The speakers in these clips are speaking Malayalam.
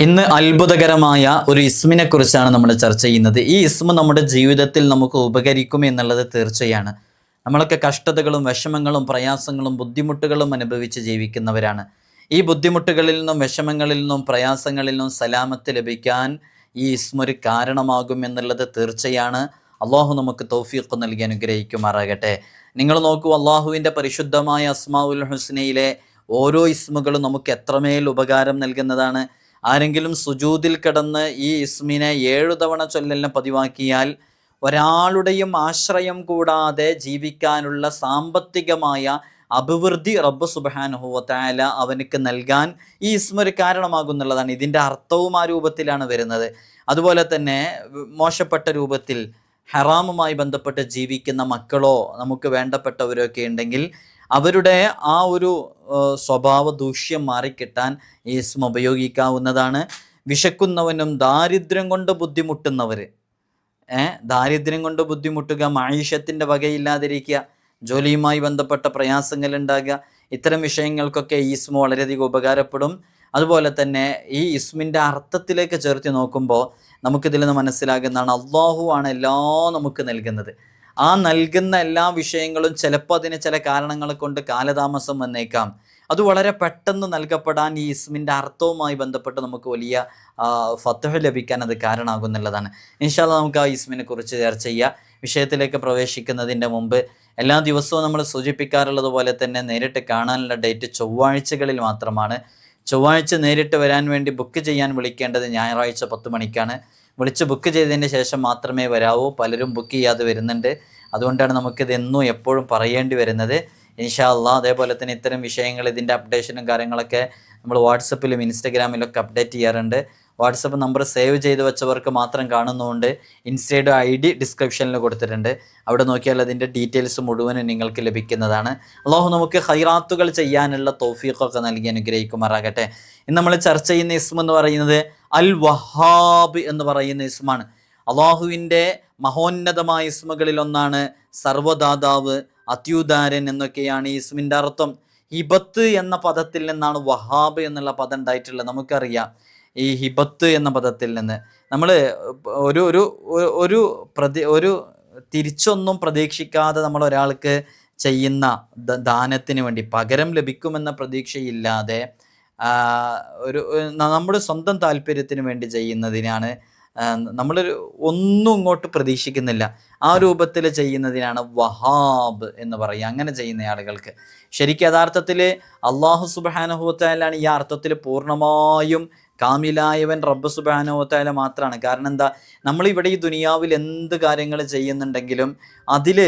ഇന്ന് അത്ഭുതകരമായ ഒരു ഇസ്മിനെ കുറിച്ചാണ് നമ്മൾ ചർച്ച ചെയ്യുന്നത്. ഈ ഇസ്മ നമ്മുടെ ജീവിതത്തിൽ നമുക്ക് ഉപകരിക്കും എന്നുള്ളത് തീർച്ചയാണ്. നമ്മളൊക്കെ കഷ്ടതകളും വിഷമങ്ങളും പ്രയാസങ്ങളും ബുദ്ധിമുട്ടുകളും അനുഭവിച്ച് ജീവിക്കുന്നവരാണ്. ഈ ബുദ്ധിമുട്ടുകളിൽ നിന്നും വിഷമങ്ങളിൽ നിന്നും പ്രയാസങ്ങളിൽ നിന്നും സലാമത്ത് ലഭിക്കാൻ ഈ ഇസ്മ ഒരു കാരണമാകും എന്നുള്ളത് തീർച്ചയാണ്. അള്ളാഹു നമുക്ക് തൗഫീഖ് നൽകി അനുഗ്രഹിക്കുമാറാകട്ടെ. നിങ്ങൾ നോക്കൂ അള്ളാഹുവിന്റെ പരിശുദ്ധമായ അസ്മാഉൽ ഹുസ്നയിലെ ഓരോ ഇസ്മുകളും നമുക്ക് എത്രമേൽ ഉപകാരം നൽകുന്നതാണ്. ആരെങ്കിലും സുജൂതിൽ കിടന്ന് ഈ ഇസ്മിനെ ഏഴു തവണ ചൊല്ലലിനെ പതിവാക്കിയാൽ ഒരാളുടെയും ആശ്രയം കൂടാതെ ജീവിക്കാനുള്ള സാമ്പത്തികമായ അഭിവൃദ്ധി റബ്ബ് സുബാനുഹുവത്തായ അവനക്ക് നൽകാൻ ഈ ഇസ്മ ഒരു കാരണമാകുന്നുള്ളതാണ്. ഇതിന്റെ അർത്ഥവും ആ രൂപത്തിലാണ് വരുന്നത്. അതുപോലെ തന്നെ മോശപ്പെട്ട രൂപത്തിൽ ഹറാമുമായി ബന്ധപ്പെട്ട് ജീവിക്കുന്ന മക്കളോ നമുക്ക് വേണ്ടപ്പെട്ടവരോ ഒക്കെ ഉണ്ടെങ്കിൽ അവരുടെ ആ ഒരു സ്വഭാവ ദൂഷ്യം മാറിക്കിട്ടാൻ ഈ ഉപയോഗിക്കാവുന്നതാണ്. വിശക്കുന്നവനും ദാരിദ്ര്യം കൊണ്ട് ബുദ്ധിമുട്ടുന്നവർ ദാരിദ്ര്യം കൊണ്ട് ബുദ്ധിമുട്ടുക മായുഷ്യത്തിന്റെ വകയില്ലാതിരിക്കുക ജോലിയുമായി ബന്ധപ്പെട്ട പ്രയാസങ്ങൾ ഉണ്ടാകുക ഇത്തരം വിഷയങ്ങൾക്കൊക്കെ ഈ ഇസ്മ വളരെയധികം ഉപകാരപ്പെടും. അതുപോലെ തന്നെ ഈ ഇസ്മിന്റെ അർത്ഥത്തിലേക്ക് ചേർത്തി നോക്കുമ്പോൾ നമുക്കിതിൽ നിന്ന് മനസ്സിലാകുന്നതാണ് അള്ളാഹു ആണ് എല്ലാം നമുക്ക് നൽകുന്നത്. ആ നൽകുന്ന എല്ലാ വിഷയങ്ങളും ചിലപ്പോൾ അതിന് ചില കാരണങ്ങൾ കൊണ്ട് കാലതാമസം വന്നേക്കാം. അത് വളരെ പെട്ടെന്ന് നൽകപ്പെടാൻ ഈ ഇസ്മിന്റെ അർത്ഥവുമായി ബന്ധപ്പെട്ട് നമുക്ക് വലിയ ഫത്തഹ ലഭിക്കാൻ അത് കാരണമാകുന്നുള്ളതാണ് ഇൻഷാല്ല നമുക്ക് ആ ഇസ്മിനെ കുറിച്ച് ചർച്ച ചെയ്യുക വിഷയത്തിലേക്ക് പ്രവേശിക്കുന്നതിന്റെ മുമ്പ് എല്ലാ ദിവസവും നമ്മൾ സൂചിപ്പിക്കാറുള്ളത് പോലെ തന്നെ നേരിട്ട് കാണാനുള്ള ഡേറ്റ് ചൊവ്വാഴ്ചകളിൽ മാത്രമാണ്. ചൊവ്വാഴ്ച നേരിട്ട് വരാൻ വേണ്ടി ബുക്ക് ചെയ്യാൻ വിളിക്കേണ്ടത് ഞായറാഴ്ച പത്ത് മണിക്കാണ്. വിളിച്ച് ബുക്ക് ചെയ്തതിന് ശേഷം മാത്രമേ വരാവൂ. പലരും ബുക്ക് ചെയ്യാതെ വരുന്നുണ്ട്. അതുകൊണ്ടാണ് നമുക്കിത് എന്നും എപ്പോഴും പറയേണ്ടി വരുന്നത്. ഇൻഷാ അള്ളാ അതേപോലെ തന്നെ ഇത്തരം വിഷയങ്ങൾ ഇതിന്റെ അപ്ഡേഷനും കാര്യങ്ങളൊക്കെ നമ്മൾ വാട്സപ്പിലും ഇൻസ്റ്റഗ്രാമിലും ഒക്കെ അപ്ഡേറ്റ് ചെയ്യാറുണ്ട്. വാട്സപ്പ് നമ്പർ സേവ് ചെയ്ത് വെച്ചവർക്ക് മാത്രം കാണുന്നതുകൊണ്ട് ഇൻസ്റ്റയുടെ ഐ ഡി ഡിസ്ക്രിപ്ഷനിൽ കൊടുത്തിട്ടുണ്ട്. അവിടെ നോക്കിയാൽ അതിന്റെ ഡീറ്റെയിൽസ് മുഴുവനും നിങ്ങൾക്ക് ലഭിക്കുന്നതാണ്. അള്ളാഹു നമുക്ക് ഹൈറാത്തുകൾ ചെയ്യാനുള്ള തോഫീഖൊക്കെ നൽകി അനുഗ്രഹിക്കുമാറാകട്ടെ. ഇന്ന് നമ്മൾ ചർച്ച ചെയ്യുന്ന ഇസ്മെന്ന് പറയുന്നത് അൽ വഹാബ് എന്ന് പറയുന്ന ഇസ്മാണ്. അള്ളാഹുവിന്റെ മഹോന്നതമായ ഇസ്മകളിൽ ഒന്നാണ് സർവദാതാവ് അത്യുദാരൻ എന്നൊക്കെയാണ് ഈ ഇസ്മിന്റെ അർത്ഥം. ഹിബത്ത് എന്ന പദത്തിൽ നിന്നാണ് വഹാബ് എന്നുള്ള പദം ഉണ്ടായിട്ടുള്ളത്. നമുക്കറിയാം ഈ ഹിബത്ത് എന്ന പദത്തിൽ നിന്ന്. നമ്മൾ ഒരു ഒരു ഒരു- പ്രതി ഒരു തിരിച്ചൊന്നും പ്രതീക്ഷിക്കാതെ നമ്മൾ ഒരാൾക്ക് ചെയ്യുന്ന ദാനത്തിന് വേണ്ടി പകരം ലഭിക്കുമെന്ന പ്രതീക്ഷയില്ലാതെ ഒരു നമ്മുടെ സ്വന്തം താല്പര്യത്തിന് വേണ്ടി ചെയ്യുന്നതിനാണ് നമ്മൾ നമ്മളൊരു ഒന്നും ഇങ്ങോട്ട് പ്രതീക്ഷിക്കുന്നില്ല. ആ രൂപത്തിൽ ചെയ്യുന്നതിനാണ് വഹാബ് എന്ന് പറയുക. അങ്ങനെ ചെയ്യുന്ന ആളുകൾക്ക്. ശരിക്കും യഥാർത്ഥത്തിൽ അള്ളാഹു സുബാനുഭവത്തായാലാണ് ഈ അർത്ഥത്തിൽ പൂർണമായും കാമിലായവൻ റബ്ബ് സുബാനുഭവത്തായാല മാത്രമാണ് കാരണം എന്താ? നമ്മളിവിടെ ഈ ദുനിയാവിൽ എന്ത് കാര്യങ്ങൾ ചെയ്യുന്നുണ്ടെങ്കിലും അതിൽ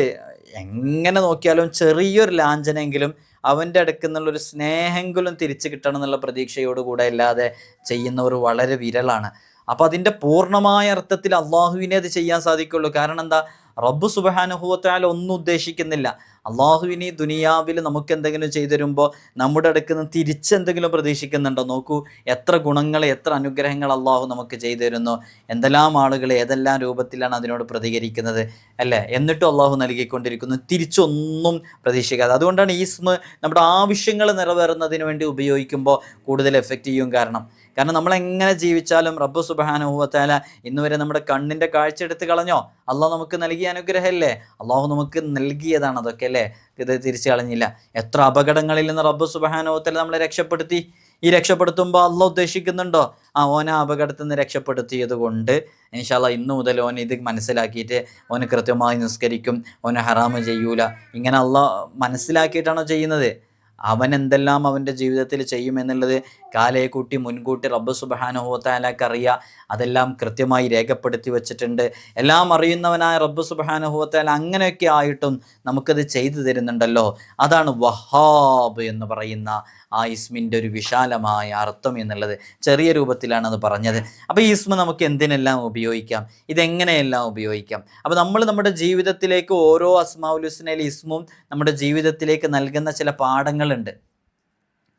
എങ്ങനെ നോക്കിയാലും ചെറിയൊരു ലാഞ്ചനെങ്കിലും അവന്റെ അടുക്കൽ നിന്നുള്ളൊരു സ്നേഹമെങ്കിലും തിരിച്ചു കിട്ടണം എന്നുള്ള പ്രതീക്ഷയോടുകൂടെ അല്ലാതെ ചെയ്യുന്നവർ വളരെ വിരലാണ് അപ്പോൾ അതിന്റെ പൂർണമായ അർത്ഥത്തിൽ അള്ളാഹുവിനെ അത് ചെയ്യാൻ സാധിക്കുള്ളൂ. കാരണം എന്താ? റബ്ബ് സുബഹാനുഭവത്താൽ ഒന്നും ഉദ്ദേശിക്കുന്നില്ല. അള്ളാഹുവിന് ഈ ദുനിയാവിൽ നമുക്ക് എന്തെങ്കിലും ചെയ്തു തരുമ്പോൾ നമ്മുടെ അടുക്കൽ നിന്ന് തിരിച്ചെന്തെങ്കിലും പ്രതീക്ഷിക്കുന്നുണ്ടോ? നോക്കൂ എത്ര ഗുണങ്ങൾ എത്ര അനുഗ്രഹങ്ങൾ അള്ളാഹു നമുക്ക് ചെയ്തു തരുന്നു എന്തെല്ലാം ആളുകൾ ഏതെല്ലാം രൂപത്തിലാണ് അതിനോട് പ്രതികരിക്കുന്നത് അല്ലേ? എന്നിട്ടും അള്ളാഹു നൽകിക്കൊണ്ടിരിക്കുന്നു. തിരിച്ചൊന്നും പ്രതീക്ഷിക്കാതെ. അതുകൊണ്ടാണ് ഈ ഇസ്മ നമ്മുടെ ആവശ്യങ്ങൾ നിറവേറുന്നതിന് വേണ്ടി ഉപയോഗിക്കുമ്പോൾ കൂടുതൽ എഫക്റ്റ് ചെയ്യും കാരണം. കാരണം നമ്മൾ എങ്ങനെ ജീവിച്ചാലും റബ്ബ് സുബാനുഭവത്താല ഇന്ന് വരെ നമ്മുടെ കണ്ണിന്റെ കാഴ്ച എടുത്ത് കളഞ്ഞോ? അള്ളാഹ് നമുക്ക് നൽകിയ അനുഗ്രഹമല്ലേ? അള്ളാഹു നമുക്ക് നൽകിയതാണ് അതൊക്കെ അല്ലേ? ഇത് തിരിച്ചു കളഞ്ഞില്ല. എത്ര അപകടങ്ങളിൽ നിന്ന് റബ്ബ് സുബാനുഭവത്താല നമ്മളെ രക്ഷപ്പെടുത്തി? ഈ രക്ഷപ്പെടുത്തുമ്പോൾ അല്ല ഉദ്ദേശിക്കുന്നുണ്ടോ? ആ ഓനെ അപകടത്തിൽ നിന്ന് രക്ഷപ്പെടുത്തിയത് കൊണ്ട് ഇൻഷാല്ല ഇന്നു മുതൽ ഓൻ ഇത് മനസ്സിലാക്കിയിട്ട് ഓന് കൃത്യമായി നിസ്കരിക്കും ഓനെ ഹറാമ് ചെയ്യൂല. ഇങ്ങനെ അല്ല മനസ്സിലാക്കിയിട്ടാണോ ചെയ്യുന്നത്? അവൻ എന്തെല്ലാം അവന്റെ ജീവിതത്തിൽ ചെയ്യുമെന്നുള്ളത് കാലയെ കൂട്ടി മുൻകൂട്ടി റബ്ബ് സുബഹാനുഹോത്താലാക്ക് അറിയുക അതെല്ലാം കൃത്യമായി രേഖപ്പെടുത്തി വച്ചിട്ടുണ്ട്. എല്ലാം അറിയുന്നവനായ റബ്ബ് സുബഹാനുഹോത്താല അങ്ങനെയൊക്കെ ആയിട്ടും നമുക്കത് ചെയ്തു തരുന്നുണ്ടല്ലോ. അതാണ് വഹാബ് എന്ന് പറയുന്ന ആ ഇസ്മിന്റെ ഒരു വിശാലമായ അർത്ഥം എന്നുള്ളത് ചെറിയ രൂപത്തിലാണ് അത് പറഞ്ഞത്. അപ്പോൾ ഈ ഇസ്മ നമുക്ക് എന്തിനെല്ലാം ഉപയോഗിക്കാം? ഇതെങ്ങനെയെല്ലാം ഉപയോഗിക്കാം? അപ്പോൾ നമ്മൾ നമ്മുടെ ജീവിതത്തിലേക്ക് ഓരോ അസ്മാവുലുസ്നയിൽ ഇസ്മും നമ്മുടെ ജീവിതത്തിലേക്ക് നൽകുന്ന ചില പാഠങ്ങളുണ്ട്.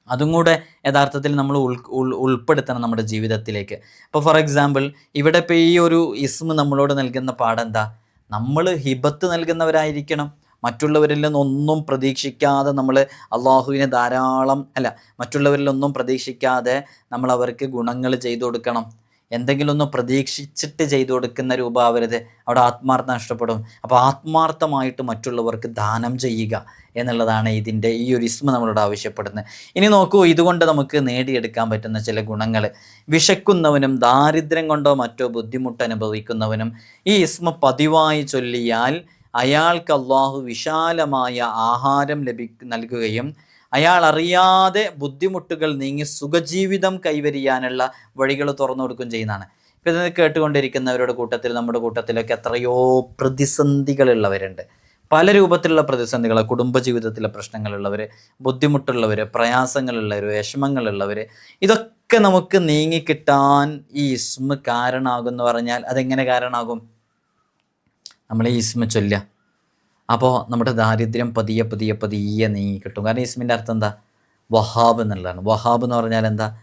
അതും കൂടെ യഥാർത്ഥത്തിൽ നമ്മൾ ഉൾ ഉൾ ഉൾപ്പെടുത്തണം നമ്മുടെ ജീവിതത്തിലേക്ക്. ഇപ്പോൾ ഫോർ എക്സാമ്പിൾ ഇവിടെ ഇപ്പോൾ ഈ ഒരു ഇസ്മ നമ്മളോട് നൽകുന്ന പാഠം എന്താ? നമ്മൾ ഹിബത്ത് നൽകുന്നവരായിരിക്കണം. മറ്റുള്ളവരിൽ നിന്നൊന്നും പ്രതീക്ഷിക്കാതെ നമ്മൾ അള്ളാഹുവിനെ ധാരാളം അല്ല മറ്റുള്ളവരിലൊന്നും പ്രതീക്ഷിക്കാതെ നമ്മൾ അവർക്ക് ഗുണങ്ങൾ ചെയ്തു കൊടുക്കണം. എന്തെങ്കിലും ഒന്ന് പ്രതീക്ഷിച്ചിട്ട് ചെയ്തു കൊടുക്കുന്ന രൂപാവരുത്. അവിടെ ആത്മാർത്ഥം നഷ്ടപ്പെടും. അപ്പോൾ ആത്മാർത്ഥമായിട്ട് മറ്റുള്ളവർക്ക് ദാനം ചെയ്യുക എന്നുള്ളതാണ് ഇതിന്റെ ഈ ഒരു ഇസ്മ നമ്മളോട് ആവശ്യപ്പെടുന്നത്. ഇനി നോക്കൂ ഇതുകൊണ്ട് നമുക്ക് നേടിയെടുക്കാൻ പറ്റുന്ന ചില ഗുണങ്ങൾ. വിശക്കുന്നവനും ദാരിദ്ര്യം കൊണ്ടോ മറ്റോ ബുദ്ധിമുട്ട് അനുഭവിക്കുന്നവനും ഈ ഇസ്മ പതിവായി ചൊല്ലിയാൽ അയാൾക്ക് അള്ളാഹു വിശാലമായ ആഹാരം ലഭി നൽകുകയും അയാൾ അറിയാതെ ബുദ്ധിമുട്ടുകൾ നീങ്ങി സുഖജീവിതം കൈവരിയാനുള്ള വഴികൾ തുറന്നു കൊടുക്കുകയും ചെയ്യുന്നതാണ്. ഇപ്പം ഇത് കേട്ടുകൊണ്ടിരിക്കുന്നവരുടെ കൂട്ടത്തിൽ നമ്മുടെ കൂട്ടത്തിലൊക്കെ എത്രയോ പ്രതിസന്ധികളുള്ളവരുണ്ട്. പല രൂപത്തിലുള്ള പ്രതിസന്ധികൾ കുടുംബജീവിതത്തിലെ പ്രശ്നങ്ങളുള്ളവർ ബുദ്ധിമുട്ടുള്ളവർ പ്രയാസങ്ങളുള്ളവർ വിഷമങ്ങളുള്ളവർ ഇതൊക്കെ നമുക്ക് നീങ്ങിക്കിട്ടാൻ ഈ ഇസ്മ കാരണമാകും എന്ന് പറഞ്ഞാൽ അതെങ്ങനെ കാരണമാകും? നമ്മൾ ഈസ്മ ചൊല്ലുക. അപ്പോൾ നമ്മുടെ ദാരിദ്ര്യം പതിയെ പതിയെ പതിയെ നീങ്ങി കിട്ടും. കാരണം ഈസ്മിന്റെ അർത്ഥം എന്താ? വഹാബ് എന്നുള്ളതാണ്. വഹാബ് എന്ന് പറഞ്ഞാൽ എന്താ?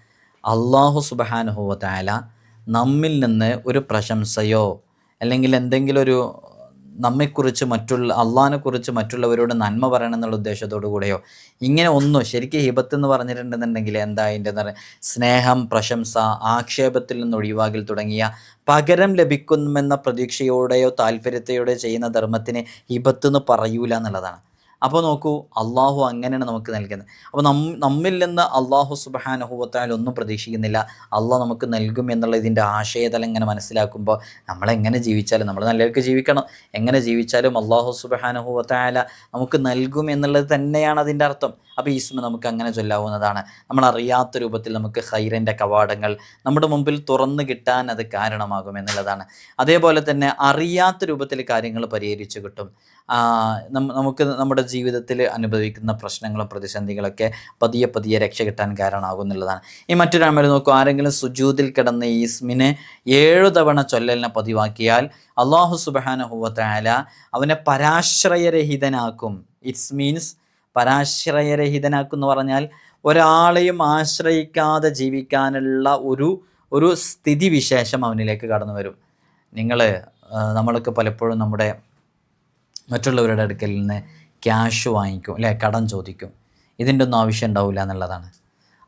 അള്ളാഹു സുബാനുഹുവത്തായ നമ്മിൽ നിന്ന് ഒരു പ്രശംസയോ അല്ലെങ്കിൽ എന്തെങ്കിലും ഒരു നമ്മെക്കുറിച്ച് മറ്റുള്ള അള്ളാഹിനെക്കുറിച്ച് മറ്റുള്ളവരോട് നന്മ പറയണം എന്നുള്ള ഉദ്ദേശത്തോടു കൂടെയോ? ഇങ്ങനെ ഒന്നും ശരിക്കും ഹിബത്ത് എന്ന് പറഞ്ഞിട്ടുണ്ടെന്നുണ്ടെങ്കിൽ എന്താ അതിന്റെ എന്താ പറയുക സ്നേഹം പ്രശംസ ആക്ഷേപത്തിൽ നിന്ന് ഒഴിവാകൽ തുടങ്ങിയ പകരം ലഭിക്കുമെന്ന പ്രതീക്ഷയോടെയോ താല്പര്യത്തെയോടെയോ ചെയ്യുന്ന ധർമ്മത്തിന് ഹിബത്ത് എന്ന് പറയൂല എന്നുള്ളതാണ്. അപ്പോൾ നോക്കൂ അള്ളാഹു അങ്ങനെയാണ് നമുക്ക് നൽകുന്നത്. അപ്പോൾ നം നമ്മിൽ നിന്ന് അള്ളാഹു സുബാനുഭവത്താൽ ഒന്നും പ്രതീക്ഷിക്കുന്നില്ല. അള്ളാഹ് നമുക്ക് നൽകും എന്നുള്ള ഇതിന്റെ ആശയതലം ഇങ്ങനെ മനസ്സിലാക്കുമ്പോൾ നമ്മളെങ്ങനെ ജീവിച്ചാലും നമ്മൾ നല്ലവർക്ക് ജീവിക്കണം. എങ്ങനെ ജീവിച്ചാലും അള്ളാഹു സുബാനുഭവത്തായ നമുക്ക് നൽകും എന്നുള്ളത് തന്നെയാണ് അതിന്റെ അർത്ഥം. അപ്പോൾ ഈസ്മ നമുക്ക് അങ്ങനെ ചൊല്ലാവുന്നതാണ്. നമ്മൾ അറിയാത്ത രൂപത്തിൽ നമുക്ക് ഹൈറിന്റെ കവാടങ്ങൾ നമ്മുടെ മുമ്പിൽ തുറന്നു കിട്ടാൻ അത് കാരണമാകും എന്നുള്ളതാണ്. അതേപോലെ തന്നെ അറിയാത്ത രൂപത്തിൽ കാര്യങ്ങൾ പരിഹരിച്ചു കിട്ടും. നമുക്ക് നമ്മുടെ ജീവിതത്തിൽ അനുഭവിക്കുന്ന പ്രശ്നങ്ങളും പ്രതിസന്ധികളൊക്കെ പതിയെ പതിയെ രക്ഷ കിട്ടാൻ കാരണമാകും എന്നുള്ളതാണ് ഈ മറ്റൊരു നോക്കൂ. ആരെങ്കിലും സുജൂതിൽ കിടന്ന ഈസ്മിനെ ഏഴു തവണ ചൊല്ലലിനെ പതിവാക്കിയാൽ അള്ളാഹു സുബാനഹുവല അവനെ പരാശ്രയരഹിതനാക്കും. ഇറ്റ്സ് മീൻസ് പരാശ്രയരഹിതനാക്കും എന്ന് പറഞ്ഞാൽ ഒരാളെയും ആശ്രയിക്കാതെ ജീവിക്കാനുള്ള ഒരു ഒരു സ്ഥിതിവിശേഷം അവനിലേക്ക് കടന്നു വരും നിങ്ങൾ നമ്മളൊക്കെ പലപ്പോഴും നമ്മുടെ മറ്റുള്ളവരുടെ അടുക്കൽ നിന്ന് ക്യാഷ് വാങ്ങിക്കും അല്ലെ? കടം ചോദിക്കും. ഇതിന്റെ ഒന്നും ആവശ്യം ഉണ്ടാവില്ല എന്നുള്ളതാണ്.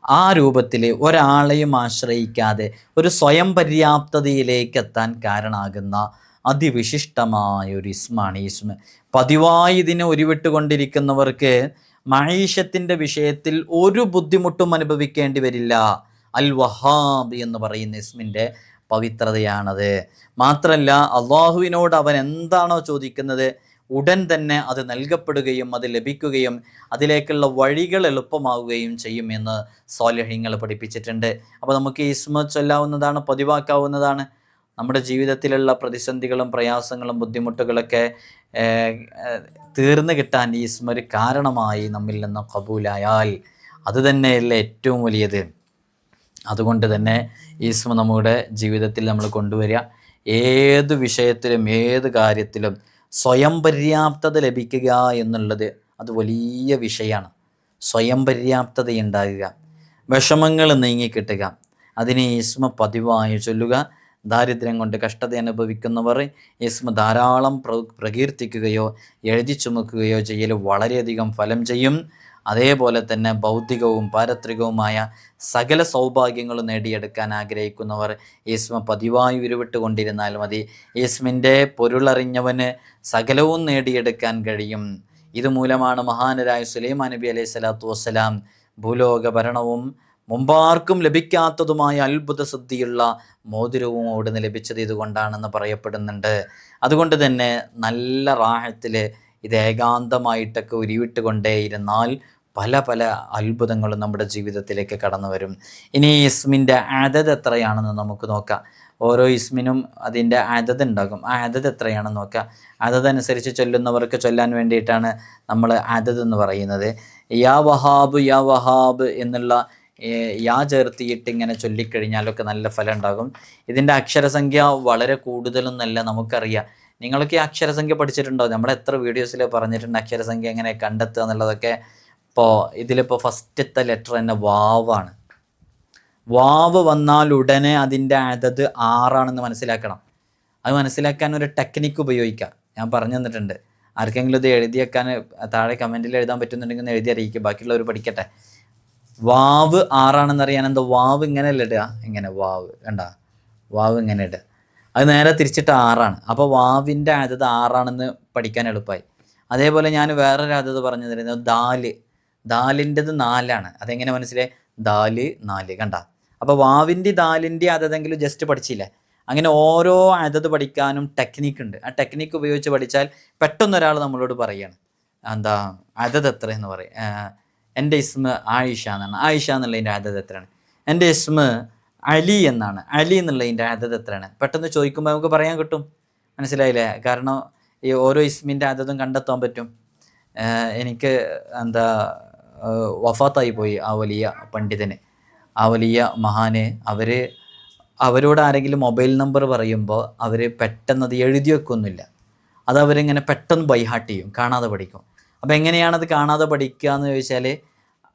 ആ രൂപത്തിൽ ഒരാളെയും ആശ്രയിക്കാതെ ഒരു സ്വയം പര്യാപ്തതയിലേക്ക് എത്താൻ കാരണമാകുന്ന അതിവിശിഷ്ടമായ ഒരു ഇസ്മാണ്. ഇസ്മ പതിവായി ഇതിനെ ഉരുവിട്ടുകൊണ്ടിരിക്കുന്നവർക്ക് മഹീഷത്തിന്റെ വിഷയത്തിൽ ഒരു ബുദ്ധിമുട്ടും അനുഭവിക്കേണ്ടി വരില്ല. അൽ വഹാബ് എന്ന് പറയുന്ന ഇസ്മിന്റെ പവിത്രതയാണത്. മാത്രമല്ല അള്ളാഹുവിനോട് അവൻ എന്താണോ ചോദിക്കുന്നത് ഉടൻ തന്നെ അത് നൽകപ്പെടുകയും അത് ലഭിക്കുകയും അതിലേക്കുള്ള വഴികൾ എളുപ്പമാവുകയും ചെയ്യും എന്ന് പഠിപ്പിച്ചിട്ടുണ്ട്. അപ്പോൾ നമുക്ക് ഇസ്മ ചൊല്ലാവുന്നതാണ് പതിവാക്കാവുന്നതാണ്. നമ്മുടെ ജീവിതത്തിലുള്ള പ്രതിസന്ധികളും പ്രയാസങ്ങളും ബുദ്ധിമുട്ടുകളൊക്കെ തീർന്നു കിട്ടാൻ ഈ സ്മര് കാരണമായി നമ്മിൽ നിന്ന് കബൂലായാൽ അത് തന്നെയല്ലേ ഏറ്റവും വലിയത്. അതുകൊണ്ട് തന്നെ ഈ സ്മ നമ്മുടെ ജീവിതത്തിൽ നമ്മൾ കൊണ്ടുവരിക. ഏത് വിഷയത്തിലും ഏത് കാര്യത്തിലും സ്വയം പര്യാപ്തത ലഭിക്കുക എന്നുള്ളത് അത് വലിയ വിഷയമാണ്. സ്വയം പര്യാപ്തത ഉണ്ടാകുക. വിഷമങ്ങൾ നീങ്ങിക്കിട്ടുക അതിനെ ഇസ്മ പതിവായി ചൊല്ലുക. ദാരിദ്ര്യം കൊണ്ട് കഷ്ടത അനുഭവിക്കുന്നവർ ഇസ്മ ധാരാളം പ്ര പ്രകീർത്തിക്കുകയോ എഴുതി ചുമക്കുകയോ ചെയ്യൽ വളരെയധികം ഫലം ചെയ്യും. അതേപോലെ തന്നെ ഭൗതികവും പാരത്രികവുമായ സകല സൗഭാഗ്യങ്ങളും നേടിയെടുക്കാൻ ആഗ്രഹിക്കുന്നവർ യേസ്മ പതിവായി ഉരുവിട്ടുകൊണ്ടിരുന്നാൽ മതി. യേസ്മിന്റെ പൊരുളറിഞ്ഞവന് സകലവും നേടിയെടുക്കാൻ കഴിയും. ഇതുമൂലമാണ് മഹാനരായ സുലൈമാൻ നബി അലൈഹി സ്വലാത്തു വസ്സലാം ഭൂലോക ഭരണവും മുമ്പാർക്കും ലഭിക്കാത്തതുമായ അത്ഭുത സിദ്ധിയുള്ള മോതിരവും അവിടുന്ന് ലഭിച്ചത് ഇതുകൊണ്ടാണെന്ന് പറയപ്പെടുന്നുണ്ട്. അതുകൊണ്ട് തന്നെ നല്ല റാഹത്തിൽ ഇത് ഏകാന്തമായിട്ടൊക്കെ ഉരുവിട്ടുകൊണ്ടേയിരുന്നാൽ പല പല അത്ഭുതങ്ങളും നമ്മുടെ ജീവിതത്തിലേക്ക് കടന്നു വരും. ഇനി ഇസ്മിന്റെ അതത് എത്രയാണെന്ന് നമുക്ക് നോക്കാം. ഓരോ ഇസ്മിനും അതിന്റെ അതത് ഉണ്ടാകും. ആ അതത് എത്രയാണെന്ന് നോക്കാം. അതതനുസരിച്ച് ചൊല്ലുന്നവർക്ക് ചൊല്ലാൻ വേണ്ടിയിട്ടാണ് നമ്മൾ അതത് എന്ന് പറയുന്നത്. യാ വഹാബ് യാ വഹാബ് എന്നുള്ള യാ ചേർത്തിയിട്ട് ഇങ്ങനെ ചൊല്ലിക്കഴിഞ്ഞാലൊക്കെ നല്ല ഫലം ഉണ്ടാകും. ഇതിന്റെ അക്ഷരസംഖ്യ വളരെ കൂടുതലൊന്നല്ല നമുക്കറിയാം. നിങ്ങളൊക്കെ ഈ അക്ഷരസംഖ്യ പഠിച്ചിട്ടുണ്ടോ? നമ്മൾ എത്ര വീഡിയോസിൽ പറഞ്ഞിട്ടുണ്ട് അക്ഷരസംഖ്യ എങ്ങനെ കണ്ടെത്തുക എന്നുള്ളതൊക്കെ. ഇപ്പോൾ ഇതിലിപ്പോൾ ഫസ്റ്റത്തെ ലെറ്റർ തന്നെ വാവാണ് വാവ് വന്നാൽ ഉടനെ അതിന്റെ അതത് ആറാണെന്ന് മനസ്സിലാക്കണം. അത് മനസ്സിലാക്കാൻ ഒരു ടെക്നിക്ക് ഉപയോഗിക്കാം. ഞാൻ പറഞ്ഞു തന്നിട്ടുണ്ട്. ആർക്കെങ്കിലും ഇത് എഴുതി വെക്കാൻ താഴെ കമന്റിൽ എഴുതാൻ പറ്റുന്നുണ്ടെങ്കിൽ എഴുതി അറിയിക്കുക ബാക്കിയുള്ളവർ പഠിക്കട്ടെ. വാവ് ആറാണെന്ന് അറിയാൻ എന്താ വാവ് ഇങ്ങനെ അല്ല ഇടുക? ഇങ്ങനെ വാവ് കണ്ട? വാവ് ഇങ്ങനെ ഇടുക. അത് നേരെ തിരിച്ചിട്ട് ആറാണ് അപ്പോൾ വാവിന്റെ അതത് ആറാണെന്ന് പഠിക്കാൻ എളുപ്പമായി അതേപോലെ ഞാൻ വേറൊരു അതത് പറഞ്ഞു തരുന്നത് ദാൽ. ദാലിന്റെത് നാലാണ്. അതെങ്ങനെ മനസ്സിലായി? ദാൽ നാല് കണ്ട? അപ്പോൾ വാവിന്റെ ദാലിന്റെ അതെങ്കിലും ജസ്റ്റ് പഠിച്ചില്ല? അങ്ങനെ ഓരോ അതത് പഠിക്കാനും ടെക്നിക്ക് ഉണ്ട്. ആ ടെക്നിക്ക് ഉപയോഗിച്ച് പഠിച്ചാൽ പെട്ടെന്ന് ഒരാൾ നമ്മളോട് പറയാണ്. എന്താ അതത് എത്ര എന്ന് പറയും എന്റെ ഇസ്മ ആയിഷ എന്നാണ്. ആയിഷ എന്നുള്ളതിന്റെ അതത് എത്രയാണ്? എന്റെ ഇസ്മ അലി എന്നാണ്. അലി എന്നുള്ളതിന്റെ അതത് എത്രയാണ്? പെട്ടെന്ന് ചോദിക്കുമ്പോൾ നമുക്ക് പറയാൻ കിട്ടും. മനസ്സിലായില്ലേ? കാരണം ഈ ഓരോ ഇസ്മിന്റെ അതതും കണ്ടെത്താൻ പറ്റും. എനിക്ക് എന്താ വഫാത്തായി പോയി ആ വലിയ പണ്ഡിതന്. ആ വലിയ മഹാന് അവർ അവരോട് ആരെങ്കിലും മൊബൈൽ നമ്പർ പറയുമ്പോൾ അവർ പെട്ടെന്ന് അത് എഴുതി വെക്കൊന്നുമില്ല. അത് അവരിങ്ങനെ പെട്ടെന്ന് ബൈഹാട്ട് ചെയ്യും കാണാതെ പഠിക്കും. അപ്പോൾ എങ്ങനെയാണത് കാണാതെ പഠിക്കുക എന്ന് ചോദിച്ചാൽ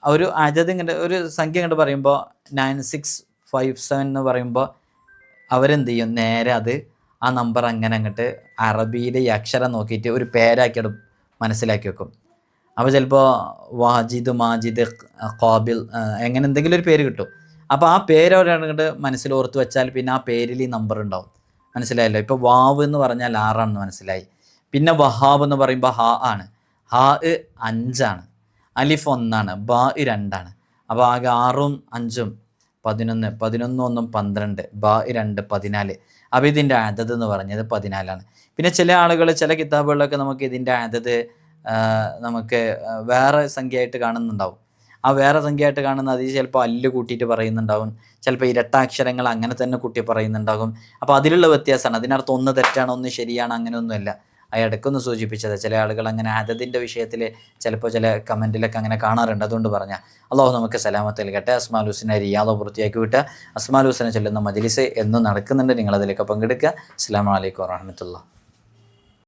ഒരു അജത് ഇങ്ങനെ ഒരു സംഖ്യ കണ്ട് പറയുമ്പോൾ നയൻ സിക്സ് ഫൈവ് സെവൻ എന്ന് പറയുമ്പോൾ അവരെന്ത് ചെയ്യും? നേരെ അത് ആ നമ്പർ അങ്ങനെ അങ്ങോട്ട് അറബിയിലെ അക്ഷരം നോക്കിയിട്ട് ഒരു പേരാക്കി മനസ്സിലാക്കി വെക്കും. അപ്പോൾ ചിലപ്പോൾ വാജിദ് മാജിദ് ഖാബിൽ എങ്ങനെ എന്തെങ്കിലും ഒരു പേര് കിട്ടും. അപ്പോൾ ആ പേര് അവരങ്ങോട്ട് മനസ്സിൽ ഓർത്ത് വെച്ചാൽ പിന്നെ ആ പേരിൽ ഈ നമ്പർ ഉണ്ടാവും. മനസ്സിലായല്ലോ? ഇപ്പോൾ വാവ് എന്ന് പറഞ്ഞാൽ ആറാണെന്ന് മനസ്സിലായി. പിന്നെ വഹാബ് എന്ന് പറയുമ്പോൾ ഹാ ആണ്. ഹാ അഞ്ചാണ്. അലിഫ് ഒന്നാണ്. ബാ രണ്ടാണ്. അപ്പോൾ ആകെ ആറും അഞ്ചും പതിനൊന്ന്. പതിനൊന്ന് ഒന്നും പന്ത്രണ്ട്. ബാ രണ്ട് പതിനാല്. അപ്പോൾ ഇതിന്റെ അതത് എന്ന് പറഞ്ഞത് പതിനാലാണ്. പിന്നെ ചില ആളുകൾ ചില കിതാബുകളിലൊക്കെ നമുക്ക് ഇതിന്റെ അതത് നമുക്ക് വേറെ സംഖ്യയായിട്ട് കാണുന്നുണ്ടാവും. ആ വേറെ സംഖ്യയായിട്ട് കാണുന്ന അതിൽ ചിലപ്പോൾ അല്ല് കൂട്ടിയിട്ട് പറയുന്നുണ്ടാവും. ചിലപ്പോൾ ഇരട്ടാക്ഷരങ്ങൾ അങ്ങനെ തന്നെ കൂട്ടി പറയുന്നുണ്ടാകും. അപ്പോൾ അതിലുള്ള വ്യത്യാസമാണ്. അതിനർത്ഥം ഒന്ന് തെറ്റാണ് ഒന്ന് ശരിയാണ് അങ്ങനെയൊന്നുമല്ല. ആ ഇടയ്ക്കൊന്ന് സൂചിപ്പിച്ചത്. ചില ആളുകൾ അങ്ങനെ അതതിന്റെ വിഷയത്തിൽ ചിലപ്പോൾ ചില കമന്റിലൊക്കെ അങ്ങനെ കാണാറുണ്ട്. അതുകൊണ്ട് പറഞ്ഞാൽ അള്ളാഹു നമുക്ക് സലാമത്ത് നൽകട്ടെ. അസ്മാൽ ഹുസിനെ റിയാദോ പൂർത്തിയാക്കി വിട്ട് അസ്മാൽ ഹുസിനെ ചെല്ലുന്ന മജ്ലിസ് എന്നും നടക്കുന്നുണ്ട്. നിങ്ങളതിലൊക്കെ പങ്കെടുക്കുക. അസ്സാം വലൈക്കും വാഹമത്തുള്ള